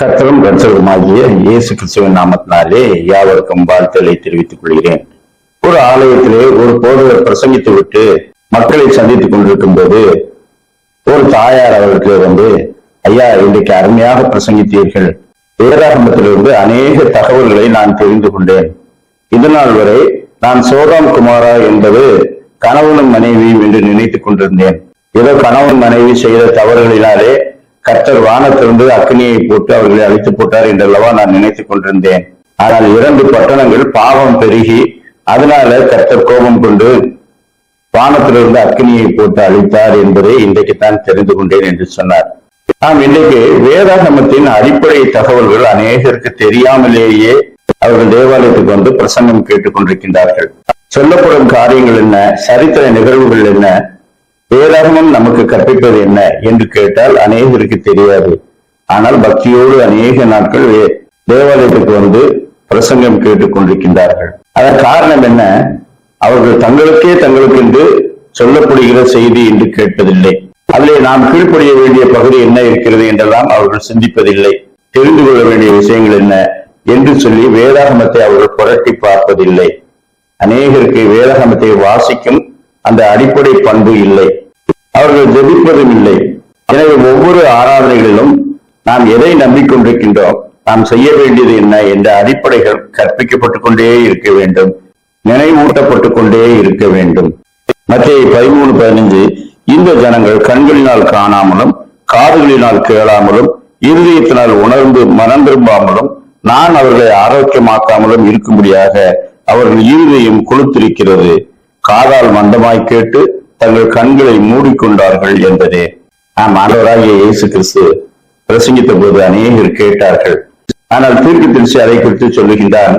கத்தரும் கத்தருமாகிய இயேசு கிறிஸ்துவின் நாமத்தினாலே யாவருக்கும் வாழ்த்துக்களை தெரிவித்துக் கொள்கிறேன். ஒரு ஆலயத்திலே ஒரு போதவர் பிரசங்கித்து விட்டு மக்களை சந்தித்துக் கொண்டிருக்கும் போது ஒரு தாயார் அவர்களுக்கு வந்து ஐயா இன்றைக்கு அருமையாக பிரசங்கித்தீர்கள். வேதாகமத்திலிருந்து அநேக தகவல்களை நான் தெரிந்து கொண்டேன். இதனால் வரை நான் சோதாம் குமாரா என்பது கணவனும் மனைவியும் என்று நினைத்துக் கொண்டிருந்தேன். ஏதோ கணவன் மனைவி செய்த தவறுகளினாலே கர்த்தர் வானத்திலிருந்து அக்னியை போட்டு அவர்களை அழித்து போட்டார் என்றல்லவா நான் நினைத்துக் கொண்டிருந்தேன். ஆனால் இரண்டு பட்டணங்கள் பாவம் பெருகி அதனால கர்த்தர் கோபம் கொண்டு வானத்திலிருந்து அக்னியை போட்டு அழித்தார் என்பதை இன்றைக்கு தான் தெரிந்து கொண்டேன் என்று சொன்னார். நாம் இன்றைக்கு வேதாகமத்தின் அடிப்படை தகவல்கள் அநேகருக்கு தெரியாமலேயே அவர்கள் தேவாலயத்துக்கு வந்து பிரசங்கம் கேட்டுக் கொண்டிருக்கின்றார்கள். சொல்லப்படும் காரியங்கள் என்ன சரித்திர நிகழ்வுகள் என்ன வேதாகமம் நமக்கு கற்பிப்பது என்ன என்று கேட்டால் அநேகருக்கு தெரியாது. ஆனால் பக்தியோடு அநேக நாட்கள் தேவாலயத்துக்கு வந்து பிரசங்கம் கேட்டுக் கொண்டிருக்கின்றார்கள். அதன் காரணம் என்ன? அவர்கள் தங்களுக்கே தங்களுக்கு என்று சொல்லப்படுகிற செய்தி என்று கேட்பதில்லை. அதிலே நாம் கீழ்ப்படிய வேண்டிய பகுதி என்ன இருக்கிறது என்றெல்லாம் அவர்கள் சிந்திப்பதில்லை. தெரிந்து கொள்ள வேண்டிய விஷயங்கள் என்ன என்று சொல்லி வேதாகமத்தை அவர்கள் புரட்டி பார்ப்பதில்லை. அநேகருக்கு வேதாகமத்தை வாசிக்கும் அந்த அடிப்படை பண்பு இல்லை. அவர்கள் ஜெபிப்பதும் இல்லை. எனவே ஒவ்வொரு ஆராதனைகளிலும் நாம் எதை நம்பிக்கொண்டிருக்கின்றோம்? நாம் செய்ய வேண்டியது என்ன என்ற அடிப்படைகள் கற்பிக்கப்பட்டுக் கொண்டே இருக்க வேண்டும். நினைவூட்டப்பட்டுக் கொண்டே இருக்க வேண்டும். மத்திய பதிமூணு பதினஞ்சு இந்த ஜனங்கள் கண்களினால் காணாமலும் காதுகளினால் கேளாமலும் இருதயத்தினால் உணர்ந்து மனம் திரும்பாமலும் நான் அவர்களை ஆரோக்கியமாக்காமலும் இருக்கும்படியாக அவர்கள் இருதயம் கொளுத்திருக்கிறது. காதால் மந்தமாய் கேட்டு தங்கள் கண்களை மூடிக்கொண்டார்கள் என்பதே. நாம் ஆண்டவராகிய இயேசு கிறிஸ்து பிரசங்கித்த போது அநேகர் கேட்டார்கள். ஆனால் தீர்க்கு திருச்சி அதை குறித்து சொல்லுகின்றான்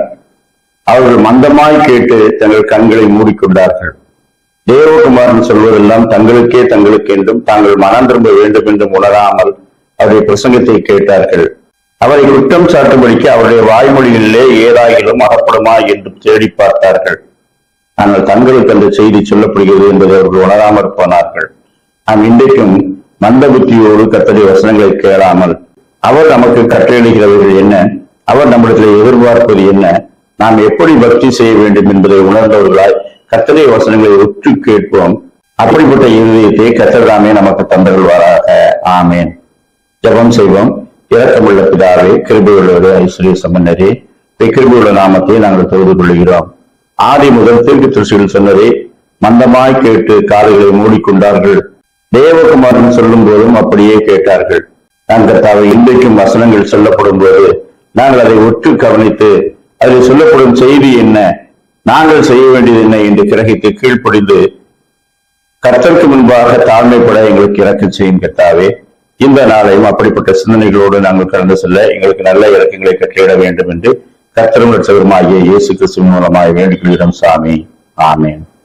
அவர்கள் மந்தமாய் கேட்டு தங்கள் கண்களை மூடிக்கொண்டார்கள். தேவகுமாரன் சொல்வதெல்லாம் தங்களுக்கே தங்களுக்கு என்றும் தாங்கள் மனம் திரும்ப வேண்டும் என்றும் உணராமல் அவருடைய பிரசங்கத்தை கேட்டார்கள். அவரை குற்றம் சாட்டும்படிக்கு அவருடைய வாய்மொழிகளிலே ஏதாயிலும் அகப்படுமா என்று தேடி பார்த்தார்கள். ஆனால் தங்களுக்கு அந்த செய்தி சொல்லப்படுகிறது என்பதை அவர்கள் உணராமற் போனார்கள். நாம் இன்றைக்கும் மந்த புத்தியோடு கத்தடி வசனங்களை கேளாமல் அவர் நமக்கு கட்டளையிடுகிறவர்கள் என்ன? அவர் நம்மிடத்தில் எதிர்பார்ப்பது என்ன? நாம் எப்படி பக்தி செய்ய வேண்டும் என்பதை உணர்ந்தவர்களாய் கத்தடைய வசனங்களை ஒற்று கேட்போம். அப்படிப்பட்ட இருதயத்தை கத்தர்தாமே நமக்கு தந்தருள்வாராக. ஆமேன். ஜெபம் செய்வோம். இரக்கமுள்ள பிதாவே கிருபியுள்ளவரே ஐஸ்வர்ய சம்பந்தரே கிருபியுள்ள நாமத்தை நாங்கள் தொழுது கொள்கிறோம். ஆதி முதல் தீர்க்கு திருச்சியில் சொன்னதை மந்தமாய் கேட்டு காதுகளை மூடிக்கொண்டார்கள். தேவகுமாரன் சொல்லும் போதும் அப்படியே கேட்டார்கள். நாங்கள் தாவை இன்றைக்கும் வசனங்கள் சொல்லப்படும் போது நாங்கள் அதை ஒற்று கவனித்து அதில் சொல்லப்படும் செய்தி என்ன? நாங்கள் செய்ய வேண்டியது என்ன? என்று கிரகித்து கீழ்ப்படிந்து கர்த்தருக்கு முன்பாக தாழ்மைப்பட எங்களுக்கு இறக்கம் செய்யும் கர்த்தாவே இந்த நாளையும் அப்படிப்பட்ட சிந்தனைகளோடு நாங்கள் கடந்து செல்ல எங்களுக்கு நல்ல இறக்கங்களை கட்டிட வேண்டும் என்று கத்திரம் ரட்சகருமாகிய இயேசு கிறிஸ்துவின் மூலமாக வேண்டிக் கொள்கிறோம் சாமி. ஆமேன்.